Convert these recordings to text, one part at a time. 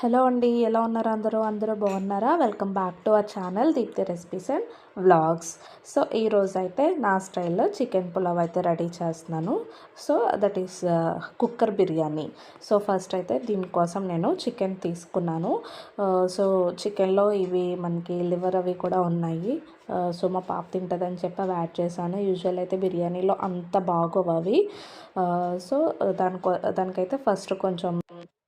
Hello అండి ఎలా ఉన్నారు అందరూ? అందరూ బాగున్నారా? Welcome back to our channel Deepthi recipes and vlogs. So ఈరోజు అయితే నా స్టైల్లో చికెన్ పులావ్ అయితే రెడీ చేస్తున్నాను. So that is cooker biryani. So first అయితే దీనికోసం నేను చికెన్ తీసుకున్నాను. సో చికెన్లో ఇవి మనకి లివర్ అవి కూడా ఉన్నాయి. సో మా పాప తింటుందని చెప్పి అవి యాడ్ చేశాను. యూజువల్ అయితే బిర్యానీలో అంత బాగోవు అవి. సో దానికో దానికైతే ఫస్ట్ కొంచెం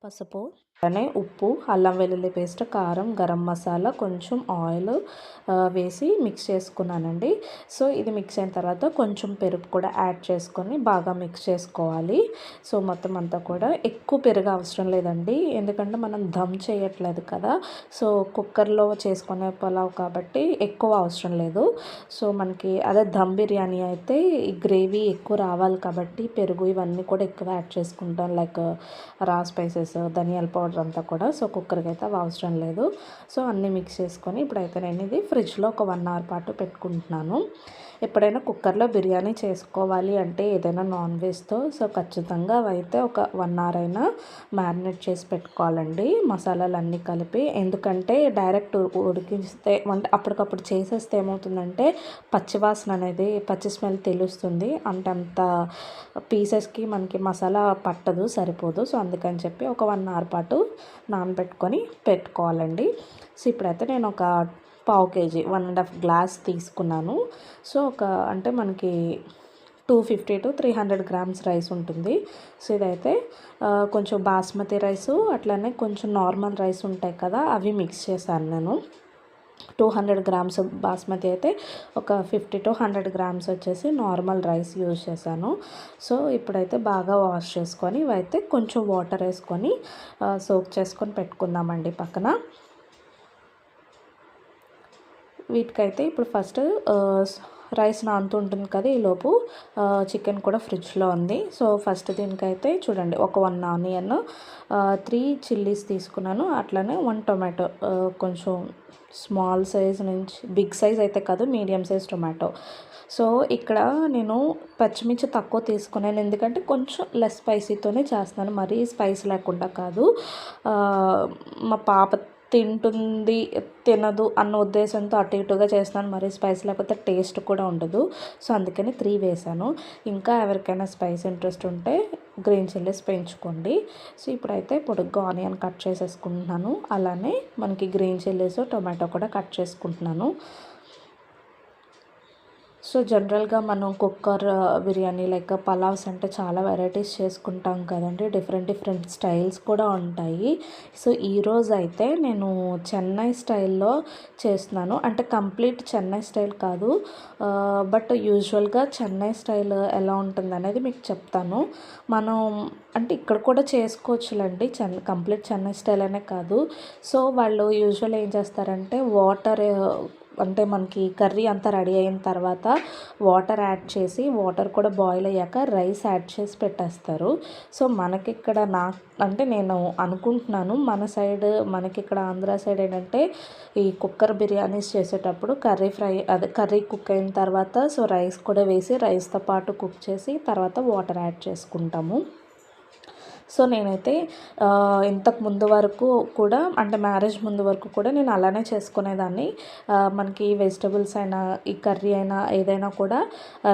పసుపు అలానే ఉప్పు అల్లం వెల్లుల్లి పేస్ట్ కారం గరం మసాలా కొంచెం ఆయిల్ వేసి మిక్స్ చేసుకున్నానండి. సో ఇది మిక్స్ అయిన తర్వాత కొంచెం పెరుగు కూడా యాడ్ చేసుకొని బాగా మిక్స్ చేసుకోవాలి. సో మొత్తం అంతా కూడా ఎక్కువ పెరుగు అవసరం లేదండి. ఎందుకంటే మనం దమ్ చేయట్లేదు కదా. సో కుక్కర్లో చేసుకునే పులావ్ కాబట్టి ఎక్కువ అవసరం లేదు. సో మనకి అదే దమ్ బిర్యానీ అయితే ఈ గ్రేవీ ఎక్కువ రావాలి కాబట్టి పెరుగు ఇవన్నీ కూడా ఎక్కువ యాడ్ చేసుకుంటాం. లైక్ రా స్పైసెస్ ధనియాల పౌడర్ అంతా కూడా. సో కుక్కర్కి అయితే అవసరం లేదు. సో అన్నీ మిక్స్ చేసుకొని ఇప్పుడైతే నేను ఇది ఫ్రిడ్జ్లో ఒక వన్ అవర్ పాటు పెట్టుకుంటున్నాను. ఎప్పుడైనా కుక్కర్లో బిర్యానీ చేసుకోవాలి అంటే ఏదైనా నాన్ వెజ్తో సో ఖచ్చితంగా అవైతే ఒక వన్ అవర్ అయినా మ్యారినేట్ చేసి పెట్టుకోవాలండి మసాలాలు అన్నీ కలిపి. ఎందుకంటే డైరెక్ట్ ఉడికిస్తే అంటే అప్పటికప్పుడు చేసేస్తే ఏమవుతుందంటే పచ్చివాసన అనేది పచ్చి స్మెల్ తెలుస్తుంది. అంటే అంత పీసెస్కి మనకి మసాలా పట్టదు సరిపోదు. సో అందుకని చెప్పి ఒక వన్ అవర్ పాటు నానబెట్టుకొని పెట్టుకోవాలండి. సో ఇప్పుడైతే నేను ఒక పావు KG one and half glass తీసుకున్నాను. సో ఒక అంటే మనకి two fifty to three hundred grams rice ఉంటుంది. సో ఇదైతే కొంచెం బాస్మతి రైస్ అట్లనే కొంచెం నార్మల్ రైస్ ఉంటాయి కదా అవి మిక్స్ చేశాను నేను. టూ హండ్రెడ్ గ్రామ్స్ బాస్మతి అయితే ఒక ఫిఫ్టీ టు హండ్రెడ్ గ్రామ్స్ వచ్చేసి నార్మల్ రైస్ యూజ్ చేశాను. సో ఇప్పుడైతే బాగా వాష్ చేసుకొని ఇవైతే కొంచెం వాటర్ వేసుకొని సోక్ చేసుకొని పెట్టుకుందామండి పక్కన. వీటికైతే ఇప్పుడు ఫస్ట్ రైస్ నానుతుంటుంది కదా ఈలోపు చికెన్ కూడా ఫ్రిడ్జ్లో ఉంది. సో ఫస్ట్ దీనికైతే చూడండి ఒక వన్ ఆనియన్ త్రీ చిల్లీస్ తీసుకున్నాను. అట్లనే వన్ టొమాటో కొంచెం స్మాల్ సైజ్ నుంచి బిగ్ సైజ్ అయితే కాదు మీడియం సైజ్ టొమాటో. సో ఇక్కడ నేను పచ్చిమిర్చి తక్కువ తీసుకున్నాను. ఎందుకంటే కొంచెం లెస్ స్పైసీతోనే చేస్తున్నాను. మరీ స్పైస్ లేకుండా కాదు. మా పాప తింటుంది తినదు అన్న ఉద్దేశంతో అటు ఇటుగా చేస్తున్నాను. మరి స్పైస్ లేకపోతే టేస్ట్ కూడా ఉండదు. సో అందుకని త్రీ వేసాను ఇంకా ఎవరికైనా స్పైస్ ఇంట్రెస్ట్ ఉంటే గ్రీన్ చిల్లీస్ పెంచుకోండి. సో ఇప్పుడైతే పొడుగ్గా ఆనియన్ కట్ చేసేసుకుంటున్నాను. అలానే మనకి గ్రీన్ చిల్లీస్ టొమాటో కూడా కట్ చేసుకుంటున్నాను. సో జనరల్గా మనం కుక్కర్ బిర్యానీ లైక్ పలావ్స్ అంటే చాలా వెరైటీస్ చేసుకుంటాం కదండి. డిఫరెంట్ డిఫరెంట్ స్టైల్స్ కూడా ఉంటాయి. సో ఈరోజు అయితే నేను చెన్నై స్టైల్లో చేస్తున్నాను. అంటే కంప్లీట్ చెన్నై స్టైల్ కాదు. బట్ యూజువల్గా చెన్నై స్టైల్ ఎలా ఉంటుంది అనేది మీకు చెప్తాను. మనం అంటే ఇక్కడ కూడా చేసుకోవచ్చులండి. చెన్ కంప్లీట్ చెన్నై స్టైల్ అనే కాదు. సో వాళ్ళు యూజువల్ ఏం చేస్తారంటే వాటర్ అంటే మనకి కర్రీ అంతా రెడీ అయిన తర్వాత వాటర్ యాడ్ చేసి వాటర్ కూడా బాయిల్ అయ్యాక రైస్ యాడ్ చేసి పెట్టేస్తారు. సో మనకిక్కడ నా అంటే నేను అనుకుంటున్నాను మన సైడ్ మనకిక్కడ ఆంధ్ర సైడ్ ఏంటంటే ఈ కుక్కర్ బిర్యానీస్ చేసేటప్పుడు కర్రీ ఫ్రై అదే కర్రీ కుక్ అయిన తర్వాత సో రైస్ కూడా వేసి రైస్తో పాటు కుక్ చేసి తర్వాత వాటర్ యాడ్ చేసుకుంటాము. సో నేనైతే ఇంతకు ముందు వరకు కూడా అంటే మ్యారేజ్ ముందు వరకు కూడా నేను అలానే చేసుకునేదాన్ని. మనకి వెజిటబుల్స్ అయినా ఈ కర్రీ అయినా ఏదైనా కూడా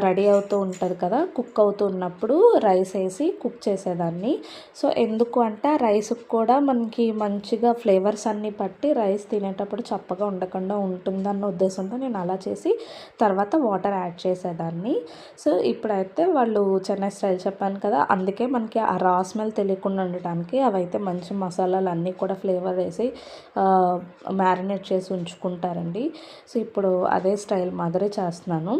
రెడీ అవుతూ ఉంటుంది కదా కుక్ అవుతూ ఉన్నప్పుడు రైస్ వేసి కుక్ చేసేదాన్ని. సో ఎందుకు అంటే రైస్ కూడా మనకి మంచిగా ఫ్లేవర్స్ అన్నీ పట్టి రైస్ తినేటప్పుడు చప్పగా ఉండకుండా ఉంటుందన్న ఉద్దేశంతో నేను అలా చేసి తర్వాత వాటర్ యాడ్ చేసేదాన్ని. సో ఇప్పుడైతే వాళ్ళు చెన్నై స్టైల్ చెప్పాను కదా అందుకే మనకి ఆ రా స్మెల్ తెలియకుండా ఉండటానికి అవైతే మంచి మసాలాలు అన్నీ కూడా ఫ్లేవర్ వేసి మ్యారినేట్ చేసి ఉంచుకుంటారండి. సో ఇప్పుడు అదే స్టైల్ మాదిరి చేస్తున్నాను.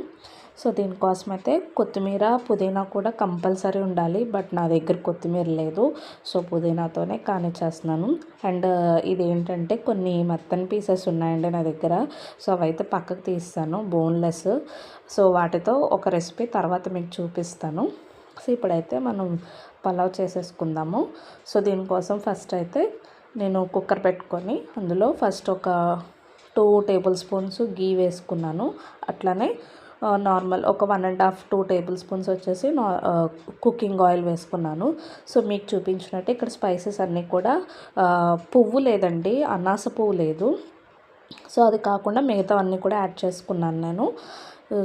సో దీనికోసం అయితే కొత్తిమీర పుదీనా కూడా కంపల్సరీ ఉండాలి. బట్ నా దగ్గర కొత్తిమీర లేదు. సో పుదీనాతోనే కానీ చేస్తున్నాను. అండ్ ఇది ఏంటంటే కొన్ని మెత్తని పీసెస్ ఉన్నాయండి నా దగ్గర. సో అవైతే పక్కకు తీస్తాను బోన్లెస్. సో వాటితో ఒక రెసిపీ తర్వాత మీకు చూపిస్తాను. సో ఇప్పుడైతే మనం పలావ్ చేసేసుకుందాము. సో దీనికోసం ఫస్ట్ అయితే నేను కుక్కర్ పెట్టుకొని అందులో ఫస్ట్ ఒక టూ టేబుల్ స్పూన్స్ గీ వేసుకున్నాను. అట్లానే నార్మల్ ఒక one and half two tablespoons వచ్చేసి నా కుకింగ్ ఆయిల్ వేసుకున్నాను. సో మీకు చూపించినట్టు ఇక్కడ స్పైసెస్ అన్నీ కూడా పువ్వు లేదండి అనాస పువ్వు లేదు. సో అది కాకుండా మిగతా అన్నీ కూడా యాడ్ చేసుకున్నాను నేను.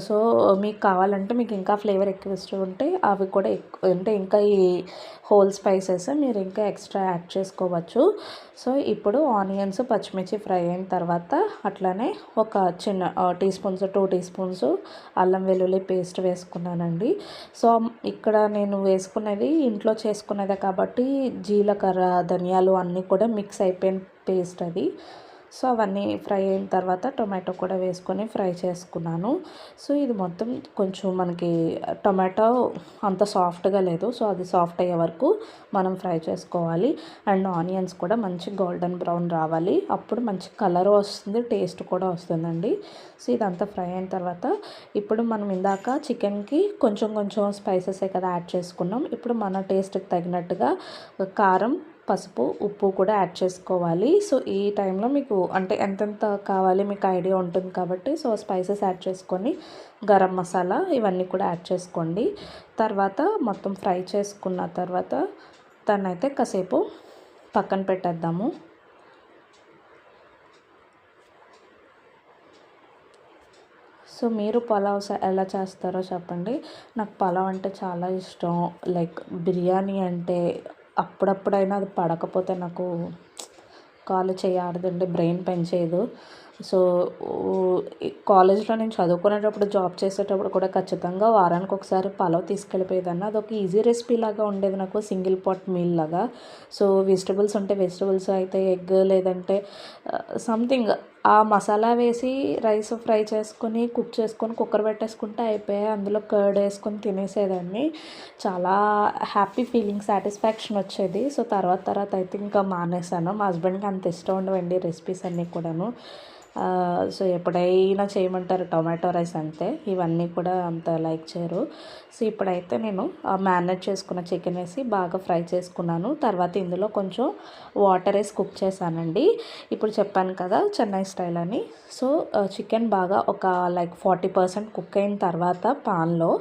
సో మీకు కావాలంటే మీకు ఇంకా ఫ్లేవర్ ఎక్కువ ఇష్టం ఉంటే అవి కూడా ఎక్కువ అంటే ఇంకా ఈ హోల్ స్పైసెస్ మీరు ఇంకా ఎక్స్ట్రా యాడ్ చేసుకోవచ్చు. సో ఇప్పుడు ఆనియన్స్ పచ్చిమిర్చి ఫ్రై అయిన తర్వాత అట్లానే ఒక చిన్న teaspoons two teaspoons అల్లం వెల్లుల్లి పేస్ట్ వేసుకున్నానండి. సో ఇక్కడ నేను వేసుకునేది ఇంట్లో చేసుకునేదే కాబట్టి జీలకర్ర ధనియాలు అన్నీ కూడా మిక్స్ అయిపోయిన పేస్ట్ అది. సో అవన్నీ ఫ్రై అయిన తర్వాత టొమాటో కూడా వేసుకొని ఫ్రై చేసుకున్నాను. సో ఇది మొత్తం కొంచెం మనకి టొమాటో అంత సాఫ్ట్గా లేదు. సో అది సాఫ్ట్ అయ్యే వరకు మనం ఫ్రై చేసుకోవాలి. అండ్ ఆనియన్స్ కూడా మంచి గోల్డెన్ బ్రౌన్ రావాలి. అప్పుడు మంచి కలర్ వస్తుంది టేస్ట్ కూడా వస్తుందండి. సో ఇదంతా ఫ్రై అయిన తర్వాత ఇప్పుడు మనం ఇందాక చికెన్కి కొంచెం కొంచెం స్పైసెసే కదా యాడ్ చేసుకున్నాం. ఇప్పుడు మన టేస్ట్కి తగినట్టుగా కారం పసుపు ఉప్పు కూడా యాడ్ చేసుకోవాలి. సో ఈ టైంలో మీకు అంటే ఎంతెంత కావాలి మీకు ఐడియా ఉంటుంది కాబట్టి సో స్పైసెస్ యాడ్ చేసుకొని గరం మసాలా ఇవన్నీ కూడా యాడ్ చేసుకోండి. తర్వాత మొత్తం ఫ్రై చేసుకున్న తర్వాత దాన్ని అయితే కాసేపు పక్కన పెట్టేద్దాము. సో మీరు పలావ్ స- ఎలా చేస్తారో చెప్పండి. నాకు పలావ్ అంటే చాలా ఇష్టం. లైక్ బిర్యానీ అంటే అప్పుడప్పుడైనా అది పడకపోతే నాకు కాలు చేయాడదండి బ్రెయిన్ పనిచేయదు సో కాలేజ్లో నేను చదువుకునేటప్పుడు జాబ్ చేసేటప్పుడు కూడా ఖచ్చితంగా వారానికి ఒకసారి పలావ్ తీసుకెళ్ళిపోయేదాన్ని. అదొక ఈజీ రెసిపీ లాగా ఉండేది నాకు సింగిల్ పాట్ మీల్ లాగా. సో వెజిటబుల్స్ ఉంటే వెజిటబుల్స్ అయితే ఎగ్ లేదంటే సంథింగ్ ఆ మసాలా వేసి రైస్ ఫ్రై చేసుకొని కుక్ చేసుకొని కుక్కర్ పెట్టేసుకుంటే అయిపోయాయి. అందులో కర్డ్ వేసుకొని తినేసేదాన్ని. చాలా హ్యాపీ ఫీలింగ్ సాటిస్ఫాక్షన్ వచ్చేది. సో తర్వాత తర్వాత అయితే ఇంకా మానేశాను. మా హస్బెండ్కి అంత ఇష్టం ఉండవండి రెసిపీస్ అన్నీ కూడాను. సో ఎప్పుడైనా చేయమంటారు టొమాటో రైస్ అంతే ఇవన్నీ కూడా అంత లైక్ చేయరు. సో ఇప్పుడైతే నేను మ్యారినేట్ చేసుకున్న చికెన్ వేసి బాగా ఫ్రై చేసుకున్నాను. తర్వాత ఇందులో కొంచెం వాటర్ వేసి కుక్ చేశానండి. ఇప్పుడు చెప్పాను కదా చెన్నై స్టైల్ అని. సో చికెన్ బాగా ఒక లైక్ ఫార్టీ పర్సెంట్ కుక్ అయిన తర్వాత పాన్లో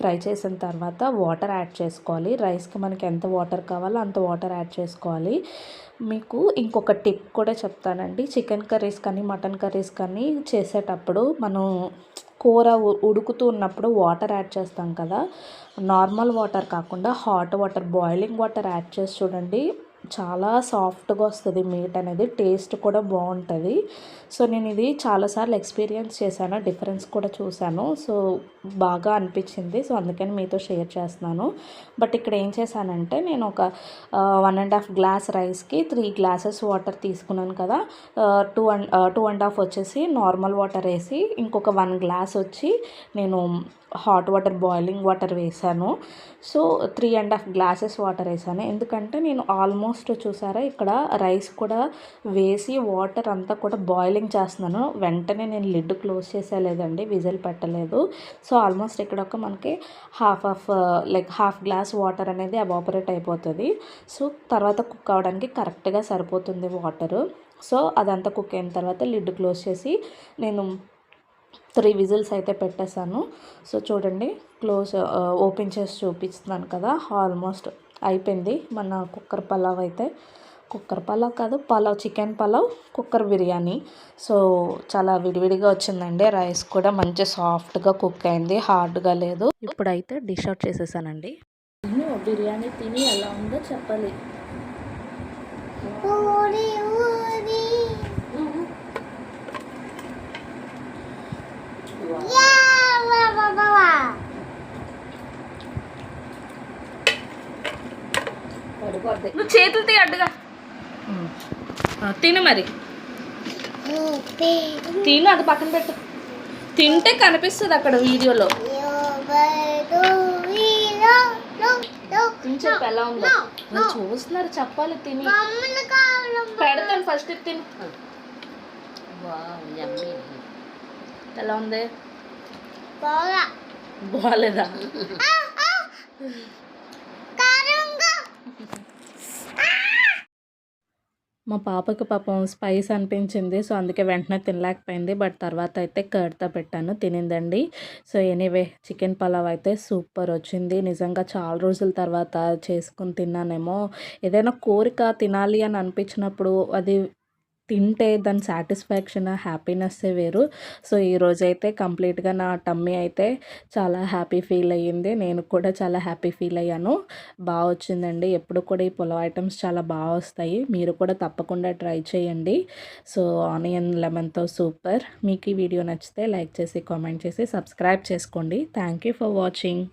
ఫ్రై చేసిన తర్వాత వాటర్ యాడ్ చేసుకోవాలి. రైస్కి మనకి ఎంత వాటర్ కావాలో అంత వాటర్ యాడ్ చేసుకోవాలి. మీకు ఇంకొక టిప్ కూడా చెప్తానండి. చికెన్ కర్రీస్ కానీ మటన్ కర్రీస్ కానీ చేసేటప్పుడు మనం కూర ఉడుకుతూ ఉన్నప్పుడు వాటర్ యాడ్ చేస్తాం కదా. నార్మల్ వాటర్ కాకుండా hot water boiling water add చేసి చూడండి. చాలా సాఫ్ట్గా వస్తుంది మీట్ అనేది టేస్ట్ కూడా బాగుంటుంది. సో నేను ఇది చాలాసార్లు ఎక్స్పీరియన్స్ చేశాను డిఫరెన్స్ కూడా చూశాను. సో బాగా అనిపించింది. సో అందుకని మీతో షేర్ చేస్తున్నాను. బట్ ఇక్కడ ఏం చేశానంటే నేను ఒక వన్ అండ్ హాఫ్ గ్లాస్ రైస్కి త్రీ గ్లాసెస్ వాటర్ తీసుకున్నాను కదా. Two and two and half వచ్చేసి నార్మల్ వాటర్ వేసి ఇంకొక వన్ గ్లాస్ వచ్చి నేను హాట్ వాటర్ బాయిలింగ్ వాటర్ వేసాను so three and half glasses water వేసాను ఎందుకంటే నేను ఆల్మోస్ట్ చూసారా ఇక్కడ రైస్ కూడా వేసి వాటర్ అంతా కూడా బాయిలింగ్ చేస్తున్నాను. వెంటనే నేను లిడ్ క్లోజ్ చేసేలేదండి విజిల్ పెట్టలేదు. సో ఆల్మోస్ట్ ఇక్కడ ఒక మనకి half of like half glass water అనేది అబాపరేట్ అయిపోతుంది. సో తర్వాత కుక్ అవ్వడానికి కరెక్ట్గా సరిపోతుంది వాటర్. సో అదంతా కుక్ అయిన తర్వాత లిడ్ క్లోజ్ చేసి నేను త్రీ విజిల్స్ అయితే పెట్టేశాను. సో చూడండి క్లోజ్ ఓపెన్ చేసి చూపిస్తున్నాను కదా ఆల్మోస్ట్ అయిపోయింది మన కుక్కర్ పలావ్ అయితే. కుక్కర్ పలావ్ కాదు pulao chicken pulao cooker biryani. So చాలా విడివిడిగా వచ్చిందండి. రైస్ కూడా మంచి సాఫ్ట్గా కుక్ అయింది హార్డ్గా లేదు. ఇప్పుడైతే డిష్ అవుట్ చేసేసానండి. బిర్యానీ తిని ఎలా ఉందో చెప్పాలి. నువ్వు చేతులు తీ అడ్డుగా. తిను మరి. తిను అది పక్కన పెట్టు. తింటే కనిపిస్తుంది అక్కడ వీడియోలో. చెప్పు ఎలా ఉందో. చూస్తున్నారు చెప్పాలి తిని. పెడతాను ఫస్ట్ తిని. ఎలా ఉంది? బాగా. బాగాలేదా మా పాపకు పాపం స్పైస్ అనిపించింది సో అందుకే వెంటనే తినలేకపోయింది. బట్ తర్వాత అయితే కర్డ్తో పెట్టాను తినిందండి. సో ఎనీవే చికెన్ పలావ్ అయితే సూపర్ వచ్చింది. నిజంగా చాలా రోజుల తర్వాత చేసుకుని తిన్నానేమో. ఏదైనా కోరిక తినాలి అని అనిపించినప్పుడు అది తింటే దాని సాటిస్ఫాక్షన్ హ్యాపీనెస్సే వేరు. సో ఈరోజు అయితే కంప్లీట్గా నా టమ్మీ అయితే చాలా హ్యాపీ ఫీల్ అయ్యింది. నేను కూడా చాలా హ్యాపీ ఫీల్ అయ్యాను. బాగా వచ్చిందండి. ఎప్పుడు కూడా ఈ పులావ్ ఐటమ్స్ చాలా బాగా వస్తాయి. మీరు కూడా తప్పకుండా ట్రై చేయండి. సో ఆనియన్ లెమన్తో సూపర్. మీకు ఈ వీడియో నచ్చితే లైక్ చేసి కామెంట్ చేసి సబ్స్క్రైబ్ చేసుకోండి. Thank you for watching.